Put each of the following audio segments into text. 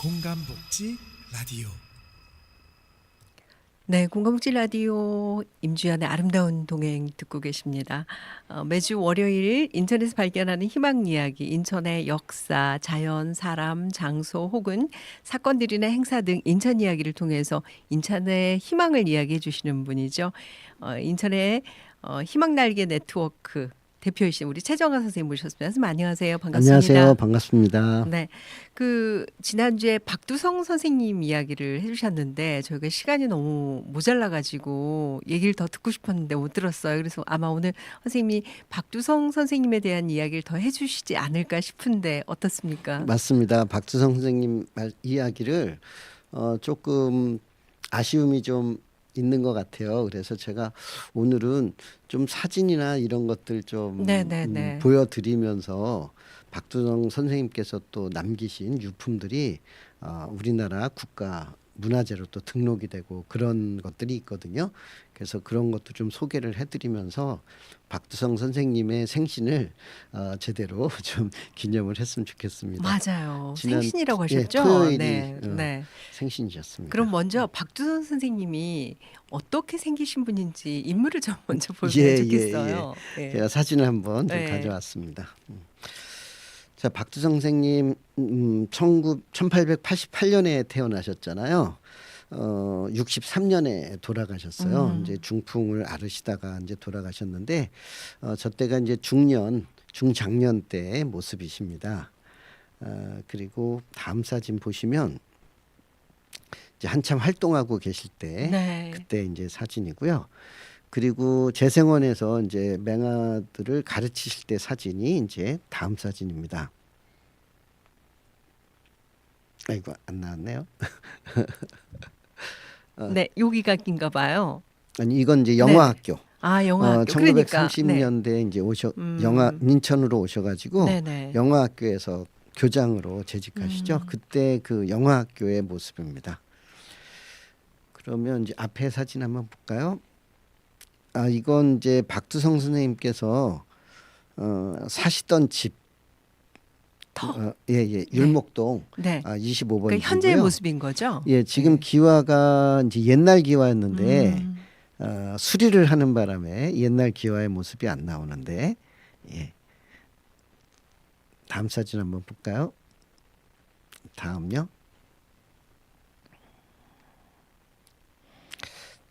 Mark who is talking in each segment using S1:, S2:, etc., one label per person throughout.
S1: 공감복지 라디오
S2: 네, 공감지 라디오 임주연의 아름다운 동행 듣고 계십니다. 어, 매주 월요일 인천에서 발견하는 희망 이야기, 인천의 역사, 자연, 사람, 장소 혹은 사건들이나 행사 등 인천 이야기를 통해서 인천의 희망을 이야기해 주시는 분이죠. 어, 인천의 어, 희망 날개 네트워크 대표이신 우리 최정아 선생님 모셨습니다. 선생님 안녕하세요. 반갑습니다.
S3: 안녕하세요. 반갑습니다.
S2: 네. 그 지난주에 박두성 선생님 이야기를 해 주셨는데 저희가 시간이 너무 모자라 가지고 얘기를 더 듣고 싶었는데 못 들었어요. 그래서 아마 오늘 선생님이 박두성 선생님에 대한 이야기를 더 해 주시지 않을까 싶은데 어떻습니까?
S3: 맞습니다. 박주성 선생님 말 이야기를 어, 조금 아쉬움이 좀 있는 것 같아요. 그래서 제가 오늘은 좀 사진이나 이런 것들 좀. 음, 보여드리면서 박두성 선생님께서 또 남기신 유품들이 어, 우리나라 국가 문화재로 또 등록이 되고 그런 것들이 있거든요. 그래서 그런 것도 좀 소개를 해드리면서 박두성 선생님의 생신을 어, 제대로 좀 기념을 했으면 좋겠습니다.
S2: 맞아요. 생신이라고
S3: 예,
S2: 하셨죠?
S3: 토요일이,
S2: 네.
S3: 어,
S2: 네.
S3: 생신이셨습니다.
S2: 그럼 먼저 박두성 선생님이 어떻게 생기신 분인지 인물을 좀 먼저 보면
S3: 예, 예,
S2: 좋겠어요. 예.
S3: 제가 사진을 한번 좀
S2: 네.
S3: 가져왔습니다. 음. 자, 박두성 선생님 음, 19, 1888년에 태어나셨잖아요. 어, 63년에 돌아가셨어요.
S2: 음.
S3: 이제 중풍을 앓으시다가 이제 돌아가셨는데 어, 저 때가 이제 중년, 중장년 때의 모습이십니다. 어, 그리고 다음 사진 보시면 이제 한참 활동하고 계실 때
S2: 네.
S3: 그때 이제 사진이고요. 그리고 재생원에서 이제 맹아들을 가르치실 때 사진이 이제 다음 사진입니다. 아이고 안 나왔네요. 어.
S2: 네, 여기가 긴가 봐요.
S3: 아니 이건 이제 영어학교.
S2: 아, 영화
S3: 어,
S2: 학교. 그러니까
S3: 1930년대 이제 오셔
S2: 음.
S3: 영화 인천으로 오셔가지고
S2: 네, 네.
S3: 영어학교에서 교장으로 재직하시죠.
S2: 음.
S3: 그때 그 영어학교의 모습입니다. 그러면 이제 앞에 사진 한번 볼까요? 아 이건 이제 박두성 선생님께서 어, 사시던 집,
S2: 더.
S3: 어, 예예 율목동
S2: 네.
S3: 아 25번.
S2: 그러니까 현재의 모습인 거죠.
S3: 예 지금
S2: 네.
S3: 기와가 이제 옛날 기와였는데
S2: 음.
S3: 어, 수리를 하는 바람에 옛날 기와의 모습이 안 나오는데 예. 다음 사진 한번 볼까요? 다음요.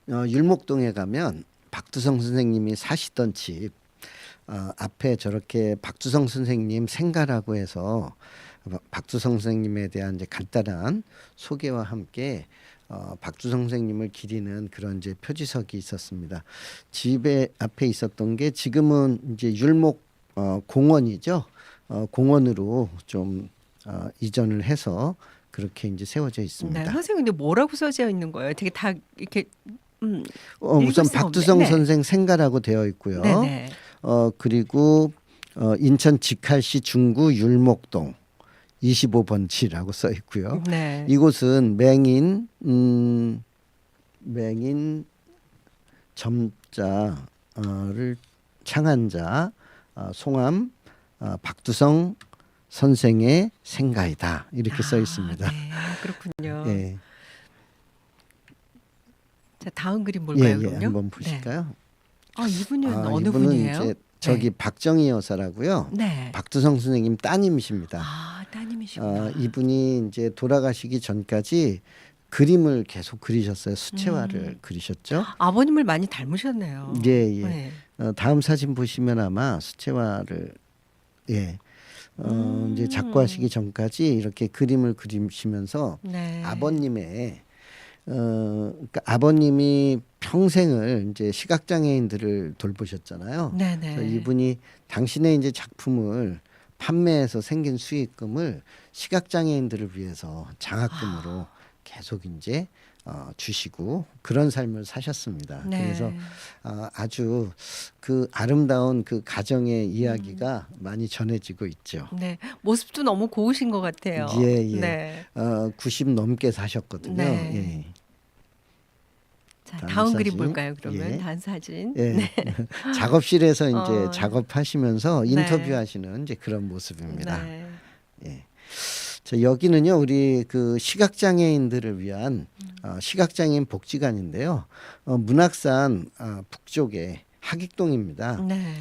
S3: 어, 율목동에 가면 박두성 선생님이 사시던 집 어, 앞에 저렇게 박두성 선생님 생가라고 해서 박두성 선생님에 대한 이제 간단한 소개와 함께 어, 박두성 선생님을 기리는 그런 이제 표지석이 있었습니다. 집에 앞에 있었던 게 지금은 이제 율목 어, 공원이죠. 어, 공원으로 좀 어, 이전을 해서 그렇게 이제 세워져 있습니다.
S2: 네, 선생님 근데 뭐라고 써져 있는 거예요? 되게 다 이렇게 음,
S3: 어, 우선 박두성
S2: 없네. 네.
S3: 선생 생가라고 되어 있고요.
S2: 네, 네.
S3: 어 그리고 어, 인천 직할시 중구 율목동 25번지라고 써 있고요.
S2: 네.
S3: 이곳은 맹인 음, 맹인 점자를 창한 자 어, 송암 어, 박두성 선생의 생가이다 이렇게 써 있습니다.
S2: 아, 네. 그렇군요.
S3: 예,
S2: 자, 다음 그림
S3: 예,
S2: 볼까요,
S3: 예,
S2: 그럼요?
S3: 한번 보실까요?
S2: 네. 아, 이분은
S3: 아,
S2: 어느
S3: 이분은
S2: 분이에요?
S3: 이제 저기 박정희 여사라고요.
S2: 네.
S3: 박두성 선생님 따님이십니다.
S2: 아, 따님이시구나.
S3: 어, 이분이 이제 돌아가시기 전까지 그림을 계속 그리셨어요. 수채화를
S2: 음.
S3: 그리셨죠.
S2: 아버님을 많이 닮으셨네요.
S3: 예, 예.
S2: 네.
S3: 어, 다음 사진 보시면 아마 수채화를 예. 어,
S2: 음.
S3: 이제 작고하시기 전까지 이렇게 그림을 그리시면서
S2: 네.
S3: 아버님의 어, 그러니까 아버님이 평생을 이제 시각장애인들을 돌보셨잖아요.
S2: 네,
S3: 그래서
S2: 네.
S3: 이분이 당신의 이제 작품을 판매해서 생긴 수익금을 시각장애인들을 위해서 장학금으로
S2: 아.
S3: 계속 이제 어, 주시고 그런 삶을 사셨습니다.
S2: 네.
S3: 그래서 어, 아주 그 아름다운 그 가정의 이야기가 많이 전해지고 있죠.
S2: 네. 모습도 너무 고우신 것 같아요.
S3: 예, 예.
S2: 네.
S3: 어, 90 넘게 사셨거든요.
S2: 네.
S3: 예.
S2: 자,
S3: 다음
S2: 다음, 그림. 볼까요, 그러면?
S3: 예.
S2: 다음 사진.
S3: 예. 작업실에서 이제
S2: 어.
S3: 작업하시면서
S2: 네.
S3: 인터뷰하시는 이제 그런 모습입니다.
S2: 네.
S3: 예. 자, 여기는요 우리 그 시각 장애인들을 위한 어, 시각 장애인 복지관인데요. 어, 문학산 아, 북쪽에 하객동입니다.
S2: 네.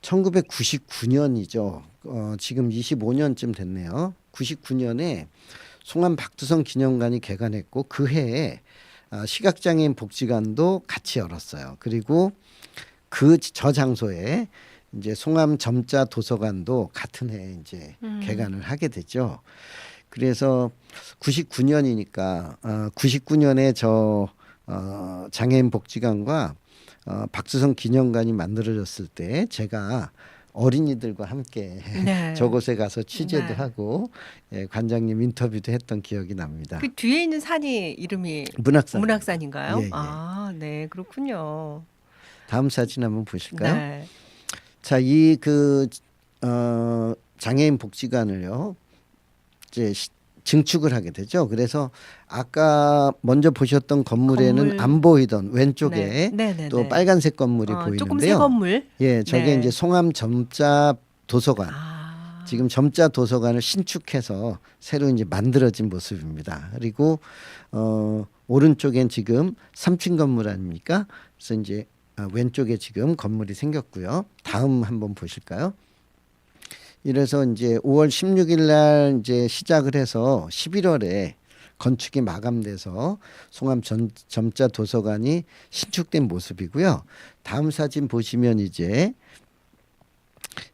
S3: 1999년이죠. 어, 지금 25년쯤 됐네요. 99년에 송암 박두성 기념관이 개관했고 그 해에 아, 시각장애인 복지관도 같이 열었어요. 그리고 그 저 장소에 이제 송암 점자 도서관도 같은 해에 이제
S2: 음.
S3: 개관을 하게 되죠. 그래서 99년이니까 어, 99년에 저 어, 장애인 복지관과 어, 박수성 기념관이 만들어졌을 때 제가 어린이들과 함께
S2: 네.
S3: 저곳에 가서 취재도
S2: 네.
S3: 하고 예, 관장님 인터뷰도 했던 기억이 납니다.
S2: 그 뒤에 있는 산이 이름이
S3: 문학산.
S2: 문학산인가요?
S3: 예, 예.
S2: 아, 네, 그렇군요.
S3: 다음 사진 한번 보실까요?
S2: 네.
S3: 자, 이 그 어, 장애인 복지관을요. 이제 시- 증축을 하게 되죠. 그래서 아까 먼저 보셨던 건물에는
S2: 건물.
S3: 안 보이던 왼쪽에
S2: 네. 네, 네,
S3: 또
S2: 네.
S3: 빨간색 건물이
S2: 어, 조금 새
S3: 보이는데요.
S2: 건물.
S3: 예, 저게
S2: 네.
S3: 이제 송암 점자 도서관.
S2: 아.
S3: 지금 점자 도서관을 신축해서 새로 이제 만들어진 모습입니다. 그리고 어 오른쪽엔 지금 3층 건물 아닙니까? 그래서 이제 아, 왼쪽에 지금 건물이 생겼고요. 다음 한번 보실까요? 이래서 이제 5월 16일 날 이제 시작을 해서 11월에 건축이 마감돼서 송암 전, 점자 도서관이 신축된 모습이고요. 다음 사진 보시면 이제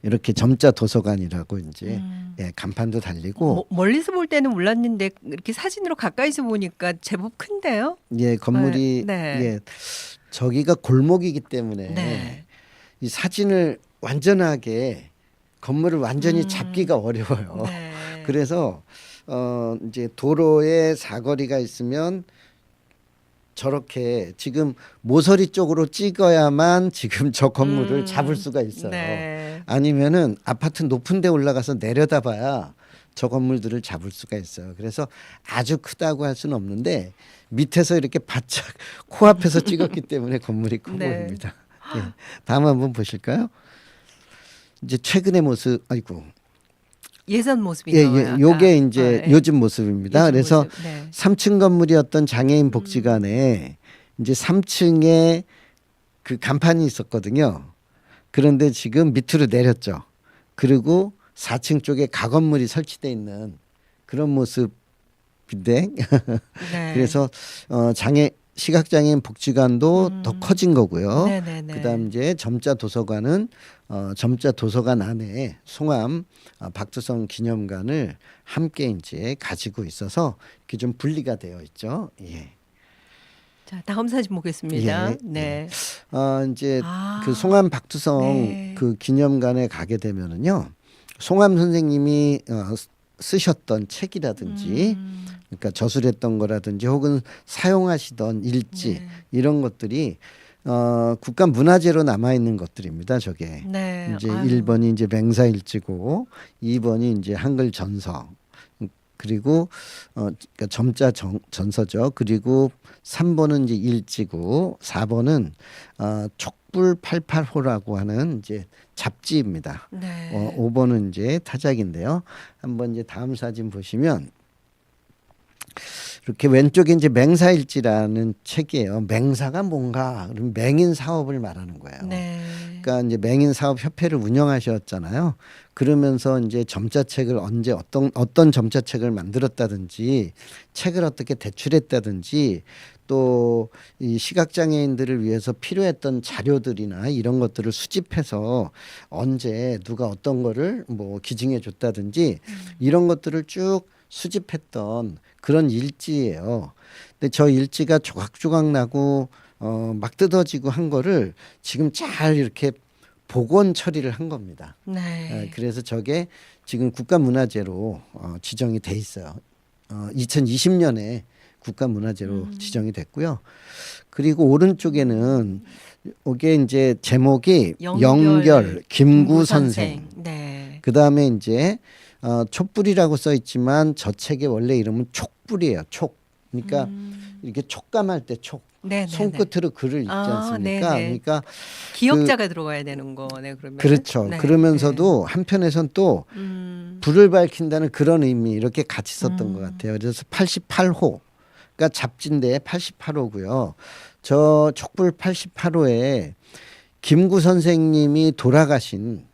S3: 이렇게 점자 도서관이라고 이제
S2: 음.
S3: 예, 간판도 달리고
S2: 뭐, 멀리서 볼 때는 몰랐는데 이렇게 사진으로 가까이서 보니까 제법 큰데요.
S3: 예 건물이
S2: 네. 네.
S3: 예 저기가 골목이기 때문에
S2: 네.
S3: 이 사진을 완전하게 건물을 완전히
S2: 음.
S3: 잡기가 어려워요.
S2: 네.
S3: 그래서 어 이제 도로에 사거리가 있으면 저렇게 지금 모서리 쪽으로 찍어야만 지금 저 건물을
S2: 음.
S3: 잡을 수가 있어요.
S2: 네.
S3: 아니면은 아파트 높은 데 올라가서 내려다봐야 저 건물들을 잡을 수가 있어요. 그래서 아주 크다고 할 수는 없는데 밑에서 이렇게 바짝 코앞에서 찍었기 때문에 건물이 커
S2: 네.
S3: 보입니다. 예. 다음 한번 보실까요? 이제 최근의 모습 아이고
S2: 예전 모습이
S3: 예. 예, 요게
S2: 아까.
S3: 이제
S2: 아, 예.
S3: 요즘 모습입니다.
S2: 요즘
S3: 그래서
S2: 모습. 네.
S3: 3층 건물이었던 장애인 복지관에 이제 3층에 그 간판이 있었거든요. 그런데 지금 밑으로 내렸죠. 그리고 4층 쪽에 가건물이 설치돼 있는 그런 모습인데
S2: 네.
S3: 그래서 어 장애 시각장애인 복지관도
S2: 음.
S3: 더 커진 거고요.
S2: 네네네.
S3: 그다음 이제 점자 도서관은 어 점자 도서관 안에 송암 어, 박두성 기념관을 함께 이제 가지고 있어서 이렇게 좀 분리가 되어 있죠. 예.
S2: 자 다음 사진 보겠습니다.
S3: 예,
S2: 네.
S3: 어 이제
S2: 아,
S3: 그 송암 박두성
S2: 네.
S3: 그 기념관에 가게 되면은요. 송암 선생님이 어, 쓰- 쓰셨던 책이라든지
S2: 음,
S3: 그러니까 저술했던 거라든지 혹은 사용하시던 일지
S2: 네.
S3: 이런 것들이 어 국가 문화재로 남아 있는 것들입니다. 저게
S2: 네.
S3: 이제
S2: 아유.
S3: 일 1번이 이제 맹사일지고 2번이 이제 한글 전서 그리고 어 그러니까 점자 정, 전서죠. 그리고 3번은 이제 일지고 4번은 어 촉불 88호라고 하는 이제 잡지입니다.
S2: 네.
S3: 어 5번은 이제 타작인데요. 한번 이제 다음 사진 보시면 이렇게 왼쪽에 이제 맹사일지라는 책이에요. 맹사가 뭔가 그럼 맹인 사업을 말하는 거예요.
S2: 네.
S3: 그러니까 이제 맹인 사업 협회를 운영하셨잖아요. 그러면서 이제 점자책을 언제 어떤 어떤 점자책을 만들었다든지 책을 어떻게 대출했다든지 또 이 시각장애인들을 위해서 필요했던 자료들이나 이런 것들을 수집해서 언제 누가 어떤 거를 뭐 기증해 줬다든지 이런 것들을 쭉 수집했던 그런 일지예요. 근데 저 일지가 조각조각 나고 어, 막 뜯어지고 한 거를 지금 잘 이렇게 복원 처리를 한 겁니다.
S2: 네.
S3: 예, 그래서 저게 지금 국가문화재로 어, 지정이 돼 있어요. 어, 2020년에 국가문화재로
S2: 음.
S3: 지정이 됐고요. 그리고 오른쪽에는 이게 이제 제목이
S2: 연결,
S3: 연결, 김구 선생.
S2: 네.
S3: 그 다음에 이제 어, 촛불이라고 써 있지만 저 책의 원래 이름은 촉불이에요. 촉. 그러니까
S2: 음,
S3: 이렇게 촉감할 때 촉.
S2: 네, 네, 네.
S3: 손끝으로 글을 읽지
S2: 아,
S3: 않습니까?
S2: 네, 네.
S3: 그러니까
S2: 기억자가 들어가야 되는 거네 그러면.
S3: 그렇죠.
S2: 네,
S3: 그러면서도 한편에선 또
S2: 네. 음,
S3: 불을 밝힌다는 그런 의미 이렇게 같이 썼던
S2: 음.
S3: 것 같아요. 그래서 88호, 그러니까 잡진대 88호고요. 저 촉불 88호에 김구 선생님이 돌아가신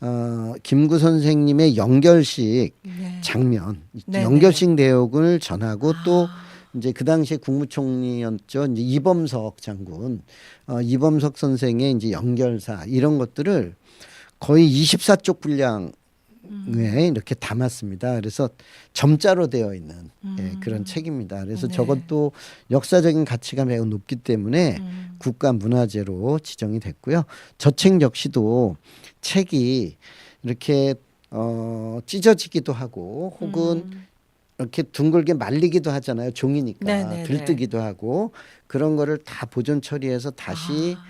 S3: 어, 김구 선생님의 연결식
S2: 네.
S3: 장면,
S2: 네,
S3: 연결식 내역을 전하고 또
S2: 아,
S3: 이제 그 당시에 국무총리였죠. 이제 이범석 장군, 어, 이범석 선생의 이제 연결사 이런 것들을 거의 24쪽 분량에
S2: 음.
S3: 이렇게 담았습니다. 그래서 점자로 되어 있는 예,
S2: 음.
S3: 그런 책입니다. 그래서
S2: 네.
S3: 저것도 역사적인 가치가 매우 높기 때문에
S2: 음.
S3: 국가 문화재로 지정이 됐고요. 저 책 역시도 책이 이렇게 어, 찢어지기도 하고 혹은
S2: 음.
S3: 이렇게 둥글게 말리기도 하잖아요. 종이니까
S2: 네네네.
S3: 들뜨기도 하고 그런 거를 다 보존 처리해서 다시
S2: 아,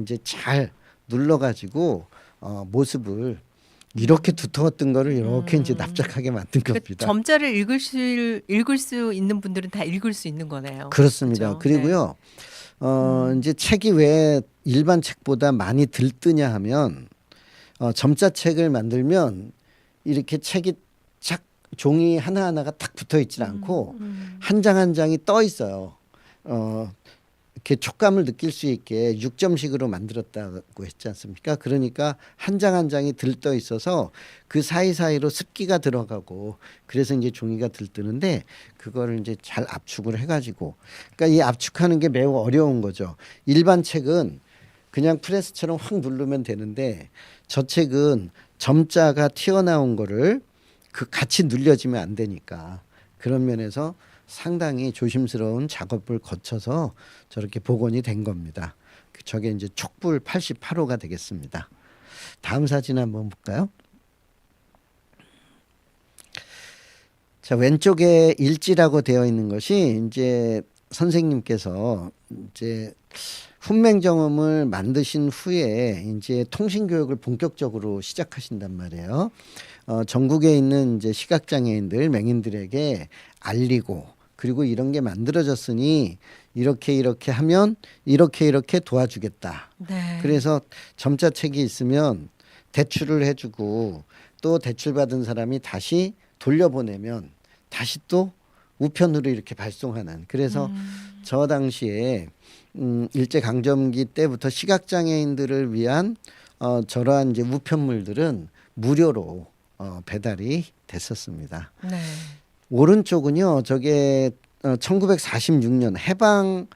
S3: 이제 잘 눌러 가지고 어, 모습을 이렇게 두터웠던 거를 이렇게
S2: 음.
S3: 이제 납작하게 만든
S2: 그
S3: 겁니다.
S2: 점자를 읽을 수 읽을 수 있는 분들은 다 읽을 수 있는 거네요.
S3: 그렇습니다.
S2: 그죠?
S3: 그리고요. 어
S2: 음.
S3: 이제 책이 왜 일반 책보다 많이 들뜨냐 하면 어 점자책을 만들면 이렇게 책이 착 종이 하나하나가 딱 붙어 있질 않고
S2: 음.
S3: 한장 한 장이 떠 있어요. 어 이렇게 촉감을 느낄 수 있게 육점식으로 만들었다고 했지 않습니까? 그러니까 한 장 한 장이 들떠 있어서 그 사이사이로 습기가 들어가고 그래서 이제 종이가 들뜨는데 그거를 이제 잘 압축을 해가지고 그러니까 이 압축하는 게 매우 어려운 거죠. 일반 책은 그냥 프레스처럼 확 누르면 되는데 저 책은 점자가 튀어나온 거를 그 같이 눌려지면 안 되니까 그런 면에서 상당히 조심스러운 작업을 거쳐서 저렇게 복원이 된 겁니다. 그 저게 이제 촉불 88호가 되겠습니다. 다음 사진 한번 볼까요? 자 왼쪽에 일지라고 되어 있는 것이 이제 선생님께서 이제 훈맹정음을 만드신 후에 이제 통신 교육을 본격적으로 시작하신단 말이에요. 어, 전국에 있는 이제 시각장애인들, 맹인들에게 알리고 그리고 이런 게 만들어졌으니 이렇게 이렇게 하면 이렇게 이렇게 도와주겠다.
S2: 네.
S3: 그래서 점자 책이 있으면 대출을 해주고 또 대출 받은 사람이 다시 돌려보내면 다시 또 우편으로 이렇게 발송하는 그래서
S2: 음.
S3: 저 당시에 음, 일제 강점기 때부터 시각 장애인들을 위한 어, 저러한 이제 우편물들은 무료로 어, 배달이 됐었습니다.
S2: 네.
S3: 오른쪽은요, 저게 어, 1946년 해방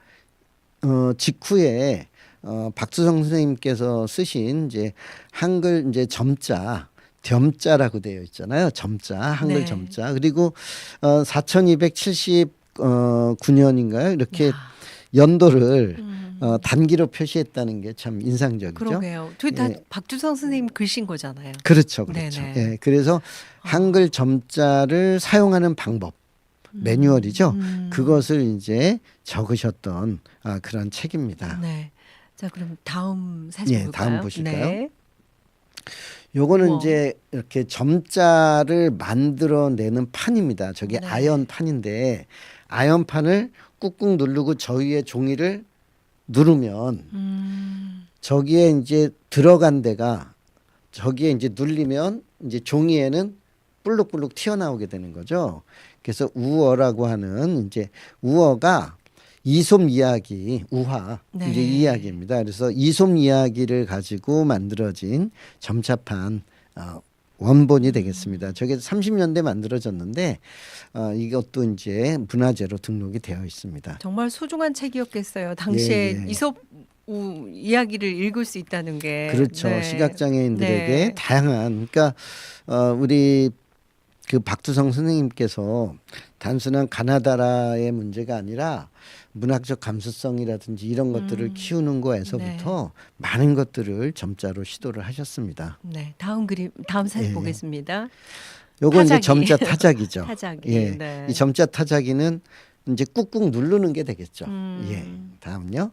S3: 어, 직후에 어, 박수성 선생님께서 쓰신 이제 한글 이제 점자 점자라고 되어 있잖아요. 점자 한글
S2: 네.
S3: 점자 그리고 어, 4279년인가요? 이렇게 연도를
S2: 음.
S3: 어, 단기로 표시했다는 게 참 인상적이죠.
S2: 그러게요. 저희 다
S3: 예.
S2: 박주성 선생님 글씨인 거잖아요.
S3: 그렇죠, 그렇죠.
S2: 네네.
S3: 예, 그래서 한글 점자를 사용하는 방법 매뉴얼이죠.
S2: 음.
S3: 그것을 이제 적으셨던 아, 그런 책입니다.
S2: 네. 자, 그럼 다음 사진
S3: 예,
S2: 볼까요?
S3: 다음 보실까요?
S2: 네.
S3: 요거는
S2: 우와.
S3: 이제 이렇게 점자를 만들어내는 판입니다. 저게
S2: 네.
S3: 아연 판인데 아연 판을 꾹꾹 누르고 저 위에 종이를 누르면
S2: 음.
S3: 저기에 이제 들어간 데가 저기에 이제 눌리면 이제 종이에는 볼록볼록 튀어나오게 되는 거죠. 그래서 우어라고 하는 이제 우어가 이솜 이야기, 우화
S2: 네.
S3: 이제 이 이야기입니다. 그래서 이솜 이야기를 가지고 만들어진 점차판 어, 원본이 되겠습니다. 저게 30년대 만들어졌는데 어, 이것도 이제 문화재로 등록이 되어 있습니다.
S2: 정말 소중한 책이었겠어요. 당시에
S3: 예, 예.
S2: 이솝 우 이야기를 읽을 수 있다는 게
S3: 그렇죠.
S2: 네.
S3: 시각 장애인들에게
S2: 네.
S3: 다양한 그러니까 어, 우리 그 박두성 선생님께서 단순한 가나다라의 문제가 아니라 문학적 감수성이라든지 이런 것들을
S2: 음.
S3: 키우는 거에서부터 많은 것들을 점자로 시도를 하셨습니다.
S2: 네, 다음 그림 다음 사진
S3: 예.
S2: 보겠습니다.
S3: 요건 이제
S2: 타자기.
S3: 점자 타자기죠.
S2: 타자기.
S3: 예.
S2: 네.
S3: 이 점자 타자기는 이제 꾹꾹 누르는 게 되겠죠.
S2: 음.
S3: 예. 다음요.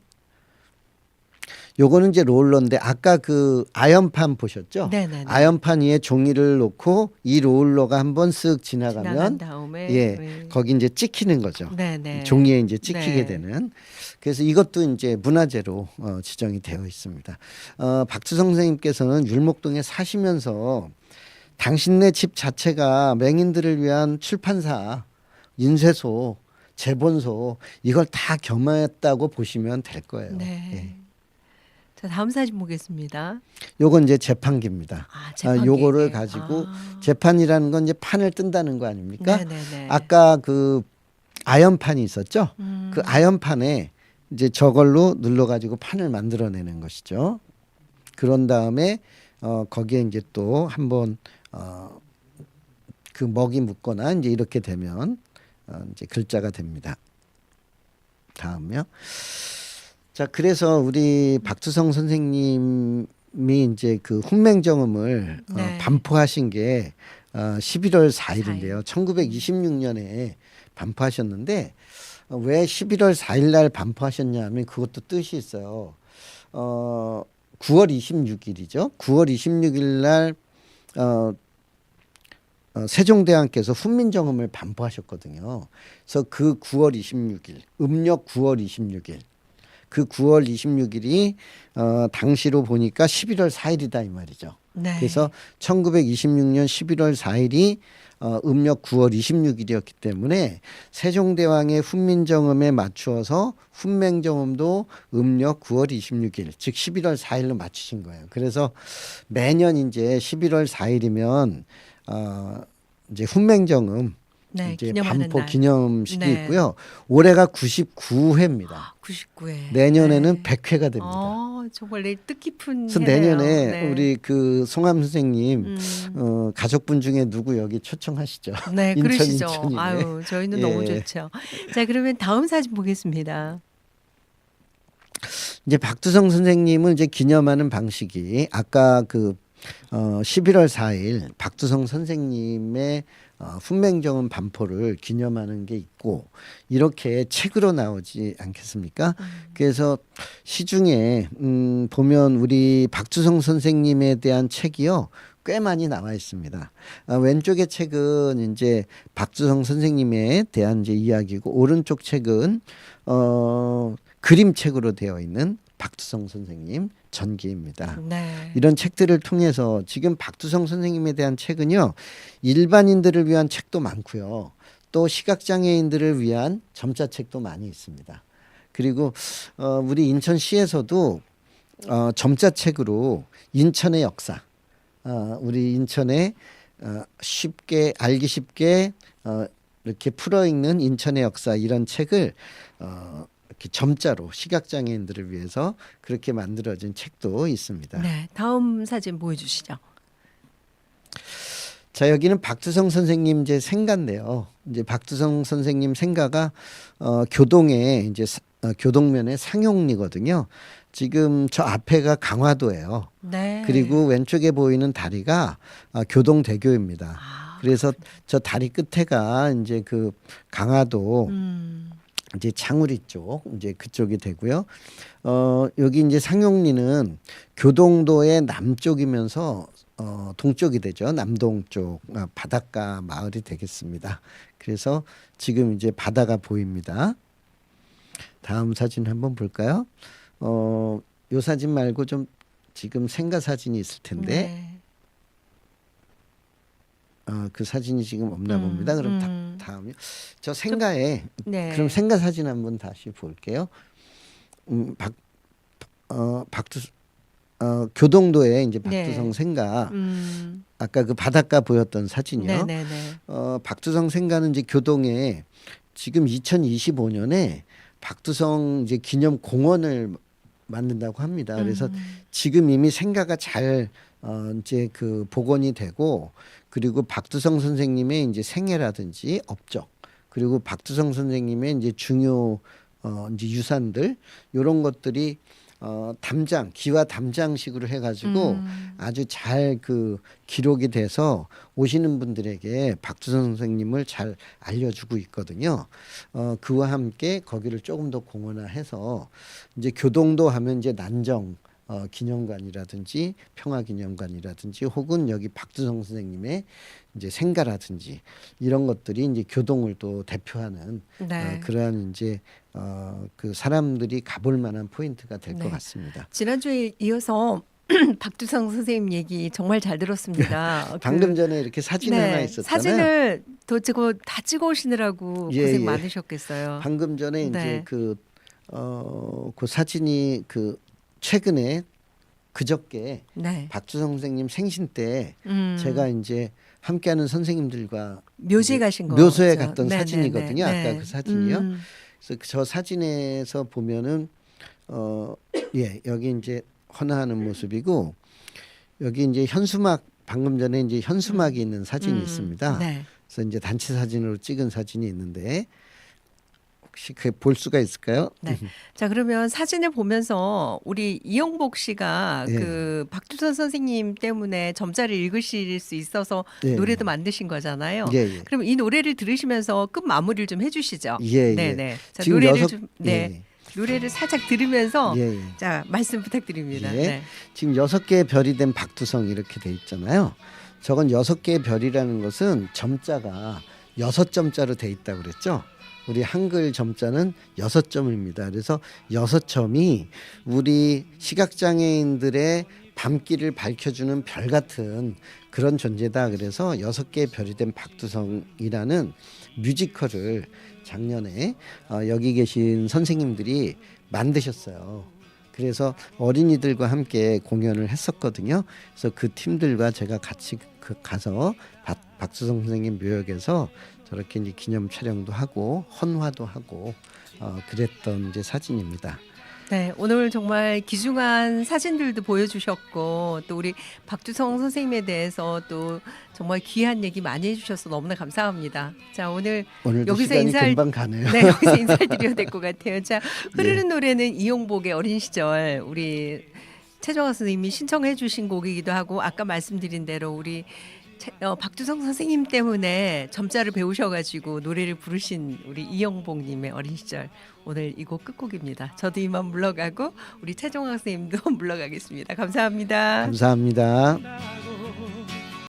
S3: 요거는 이제 롤러인데 아까 그 아연판 보셨죠?
S2: 네네네.
S3: 아연판 위에 종이를 놓고 이 롤러가 한번 쓱 지나가면
S2: 다음에
S3: 예,
S2: 네.
S3: 거기 이제 찍히는 거죠.
S2: 네네.
S3: 종이에 이제 찍히게
S2: 네.
S3: 되는 그래서 이것도 이제 문화재로 어, 지정이 되어 있습니다. 어, 박수성 선생님께서는 율목동에 사시면서 당신네 집 자체가 맹인들을 위한 출판사, 인쇄소, 재본소 이걸 다 겸했다고 보시면 될 거예요.
S2: 네.
S3: 예.
S2: 자 다음 사진 보겠습니다.
S3: 요건 이제 재판기입니다.
S2: 아,
S3: 아,
S2: 재판기.
S3: 요거를 가지고
S2: 아.
S3: 재판이라는 건 이제 판을 뜬다는 거 아닙니까?
S2: 네네네.
S3: 아까 그 아연판이 있었죠.
S2: 음.
S3: 그 아연판에 이제 저걸로 눌러 가지고 판을 만들어 내는 것이죠. 그런 다음에 어 거기에 이제 또 한번 어그 먹이 묻거나 이제 이렇게 되면 어 이제 글자가 됩니다. 다음요. 자 그래서 우리 박수성 선생님이 이제 그 훈맹정음을
S2: 네.
S3: 어, 반포하신 게 어, 11월 4일인데요. 1926년에 반포하셨는데 어, 왜 11월 4일 날 반포하셨냐면 그것도 뜻이 있어요. 어 9월 26일이죠. 9월 26일 날 어, 어, 세종대왕께서 훈민정음을 반포하셨거든요. 그래서 그 9월 26일, 음력 9월 26일, 그 9월 26일이 어, 당시로 보니까 11월 4일이다 이 말이죠.
S2: 네.
S3: 그래서 1926년 11월 4일이 어, 음력 9월 26일이었기 때문에 세종대왕의 훈민정음에 맞추어서 훈맹정음도 음력 9월 26일, 즉 11월 4일로 맞추신 거예요. 그래서 매년 이제 11월 4일이면 어, 이제 훈맹정음
S2: 네,
S3: 이제 반포
S2: 날.
S3: 기념식이
S2: 네.
S3: 있고요. 올해가 99회입니다.
S2: 99회.
S3: 내년에는 100회가 됩니다.
S2: 어, 정말 내 뜻깊은
S3: 그래서
S2: 해네요.
S3: 내년에
S2: 네.
S3: 우리 그 송암 선생님
S2: 음.
S3: 어, 가족분 중에 누구 여기 초청하시죠?
S2: 네,
S3: 인천,
S2: 그러시죠.
S3: 인천이네.
S2: 아유, 저희는
S3: 예.
S2: 너무 좋죠. 자, 그러면 다음 사진 보겠습니다.
S3: 이제 박두성 선생님을 이제 기념하는 방식이 아까 그 어, 11월 4일 박두성 선생님의 어, 훈맹정음 반포를 기념하는 게 있고 이렇게 책으로 나오지 않겠습니까? 그래서 시중에 음, 보면 우리 박두성 선생님에 대한 책이요. 꽤 많이 나와 있습니다. 아, 왼쪽의 책은 이제 박주성 선생님에 대한 이제 이야기고 오른쪽 책은 어, 그림책으로 되어 있는 박두성 선생님 전기입니다.
S2: 네.
S3: 이런 책들을 통해서 지금 박두성 선생님에 대한 책은요 일반인들을 위한 책도 많고요 또 시각장애인들을 위한 점자책도 많이 있습니다 그리고 어, 우리 인천시에서도 어, 점자책으로 인천의 역사 어, 우리 인천에 어, 쉽게 알기 쉽게 어, 이렇게 풀어 읽는 인천의 역사 이런 책을 어, 점자로 시각 장애인들을 위해서 그렇게 만들어진 책도 있습니다.
S2: 네, 다음 사진 보여주시죠.
S3: 자 여기는 박두성 선생님 이제 생가인데요. 이제 박두성 선생님 생가가 어, 교동에 이제 사- 어, 교동면의 상용리거든요. 지금 저 앞에가 강화도예요.
S2: 네.
S3: 그리고 왼쪽에 보이는 다리가 아, 교동대교입니다.
S2: 아,
S3: 그래서 저 다리 끝에가 이제 그 강화도
S2: 음,
S3: 이제 창우리 쪽 이제 그쪽이 되고요. 어 여기 이제 상용리는 교동도의 남쪽이면서 어 동쪽이 되죠. 남동 쪽 아, 바닷가 마을이 되겠습니다. 그래서 지금 이제 바다가 보입니다. 다음 사진 한번 볼까요? 어 요 사진 말고 좀 지금 생가 사진이 있을 텐데
S2: 네.
S3: 어, 그 사진이 지금 없나
S2: 음,
S3: 봅니다. 그럼
S2: 음.
S3: 다, 다음이요. 저 생가에
S2: 네.
S3: 그럼 생가 사진 한번 다시 볼게요. 음, 박, 어, 박두, 어, 교동도에 이제
S2: 네.
S3: 박두성 생가
S2: 음,
S3: 아까 그 바닷가 보였던 사진이요.
S2: 네, 네, 네.
S3: 어, 박두성 생가는 이제 교동에 지금 2025년에 박두성 이제 기념 공원을 만든다고 합니다. 그래서
S2: 음,
S3: 지금 이미 생가가 잘 어, 이제 그 복원이 되고 그리고 박두성 선생님의 이제 생애라든지 업적 그리고 박두성 선생님의 이제 중요 어 이제 유산들 요런 것들이 어 담장 기와 담장식으로 해가지고
S2: 음.
S3: 아주 잘 그 기록이 돼서 오시는 분들에게 박두성 선생님을 잘 알려주고 있거든요. 어 그와 함께 거기를 조금 더 공헌화해서 이제 교동도 하면 이제 난정 어, 기념관이라든지 평화기념관이라든지 혹은 여기 박두성 선생님의 이제 생가라든지 이런 것들이 이제 교동을 또 대표하는
S2: 네.
S3: 어, 그러한 이제 어, 그 사람들이 가볼 만한 포인트가 될것
S2: 네.
S3: 같습니다.
S2: 지난주에 이어서 박두성 선생님 얘기 정말 잘 들었습니다.
S3: 방금
S2: 그,
S3: 전에 이렇게 사진 하나 있었잖아요.
S2: 사진을 도대체 다 찍어 오시느라고
S3: 예,
S2: 고생
S3: 예.
S2: 많으셨겠어요.
S3: 방금 전에 이제
S2: 네.
S3: 그 어, 그 사진이 그 최근에 그저께
S2: 네.
S3: 박주성 선생님 생신 때
S2: 음,
S3: 제가 이제 함께하는 선생님들과
S2: 묘지에
S3: 이제
S2: 가신 거
S3: 묘소에 갔던 사진이거든요. 아까 그 사진이요.
S2: 음,
S3: 그래서 그저 사진에서 보면은 어 예 여기 이제 헌화하는 모습이고 여기 이제 현수막 방금 전에 이제 현수막이 있는 사진이
S2: 음,
S3: 있습니다.
S2: 네.
S3: 그래서 이제 단체 사진으로 찍은 사진이 있는데 혹시 그 볼 수가 있을까요?
S2: 네. 자 그러면 사진을 보면서 우리 이영복 씨가
S3: 예.
S2: 그 박두선 선생님 때문에 점자를 읽으실 수 있어서
S3: 예.
S2: 노래도 만드신 거잖아요.
S3: 예, 예.
S2: 그럼 이 노래를 들으시면서 끝 마무리를 좀 해주시죠.
S3: 예, 예.
S2: 네네. 자
S3: 지금
S2: 노래를
S3: 여섯-
S2: 좀 네.
S3: 예,
S2: 노래를 살짝 들으면서
S3: 예, 예.
S2: 자 말씀 부탁드립니다.
S3: 예.
S2: 네.
S3: 지금 여섯 개의 별이 된 박두성 이렇게 돼 있잖아요. 저건 여섯 개의 별이라는 것은 점자가 여섯 점자로 돼 있다 고 그랬죠. 우리 한글 점자는 여섯 점입니다. 그래서 여섯 점이 우리 시각장애인들의 밤길을 밝혀주는 별 같은 그런 존재다. 그래서 여섯 개의 별이 된 박두성이라는 뮤지컬을 작년에 어, 여기 계신 선생님들이 만드셨어요. 그래서 어린이들과 함께 공연을 했었거든요. 그래서 그 팀들과 제가 같이 그 가서 박, 박수성 선생님 묘역에서 저렇게 이제 기념 촬영도 하고 헌화도 하고 어, 그랬던 이제 사진입니다.
S2: 네, 오늘 정말 귀중한 사진들도 보여주셨고 또 우리 박두성 선생님에 대해서 또 정말 귀한 얘기 많이 해주셔서 너무나 감사합니다. 자 오늘 여기서 인사를-
S3: 금방 가네요.
S2: 네 여기서 인사를 드려야 될 것 같아요. 자 흐르는 노래는 이용복의 어린 시절 우리 최정화 선생님이 신청해 주신 곡이기도 하고 아까 말씀드린 대로 우리 최- 어, 박두성 선생님 때문에 점자를 배우셔가지고 노래를 부르신 우리 이영복님의 어린 시절 오늘 이 곡 끝곡입니다. 저도 이만 물러가고 우리 최종학 선생님도 물러가겠습니다. 감사합니다.
S3: 감사합니다.
S1: 나